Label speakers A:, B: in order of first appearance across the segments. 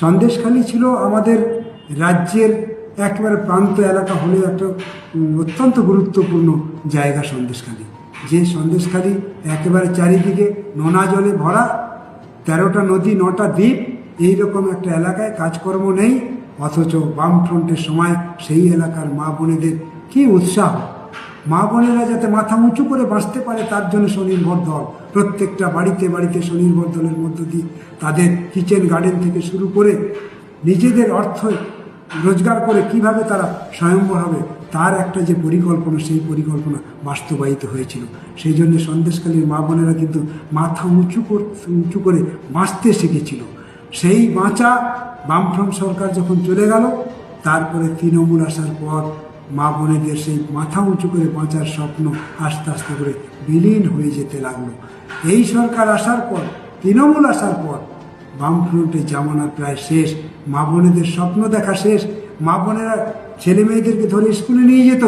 A: সন্দেশখালি ছিল আমাদের রাজ্যের একেবারে প্রান্ত এলাকা হলেও একটা অত্যন্ত গুরুত্বপূর্ণ জায়গা সন্দেশখালি। যে সন্দেশখালি একেবারে চারিদিকে নোনা জলে ভরা, তেরোটা নদী, নটা দ্বীপ, এইরকম একটা এলাকায় কাজকর্ম নেই, অথচ বামফ্রন্টের সময় সেই এলাকার মা বোনেদের কী উৎসাহ মা বোনেরা যাতে মাথা উঁচু করে বাঁচতে পারে, তার জন্য স্বনির্ভর দল। প্রত্যেকটা বাড়িতে বাড়িতে স্বনির্ভর দলের মধ্য দিয়ে তাদের কিচেন গার্ডেন থেকে শুরু করে নিজেদের অর্থ রোজগার করে কীভাবে তারা স্বয়ম্বর হবে, তার একটা যে পরিকল্পনা, সেই পরিকল্পনা বাস্তবায়িত হয়েছিল। সেই জন্য সন্দেশকালীর মা বোনেরা কিন্তু মাথা উঁচু উঁচু করে বাঁচতে শিখেছিল। সেই বাঁচা বামফ্রম সরকার যখন চলে গেল, তারপরে তৃণমূল আসার পর মা বোনেদের সেই মাথা উঁচু করে বাঁচার স্বপ্ন আস্তে আস্তে করে বিলীন হয়ে যেতে লাগল। এই সরকার আসার পর, তৃণমূল আসার পর বামফ্রন্টের জামানা প্রায় শেষ, মা বোনেদের স্বপ্ন দেখা শেষ। মা বোনেরা ছেলে মেয়েদেরকে ধরে স্কুলে নিয়ে যেত।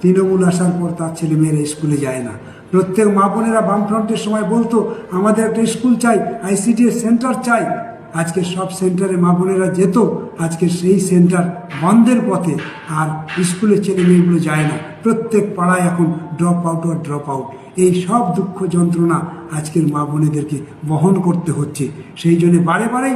A: তৃণমূল আসার পর তার ছেলে মেয়েরা স্কুলে যায় না। প্রত্যেক মা বোনেরা বামফ্রন্টের সময় বলতো, আমাদের একটা স্কুল চাই, আইসিডিএস সেন্টার চাই। আজকে সব সেন্টারে মা বোনেরা যেত, আজকে সেই সেন্টার বন্ধের পথে আর স্কুলের ছেলে মেয়েগুলো যায় না। প্রত্যেক পাড়ায় এখন ড্রপ আউট আর ড্রপ আউট এই সব দুঃখ যন্ত্রণা আজকের মা বোনেদেরকে বহন করতে হচ্ছে। সেই জন্যে বারে বারেই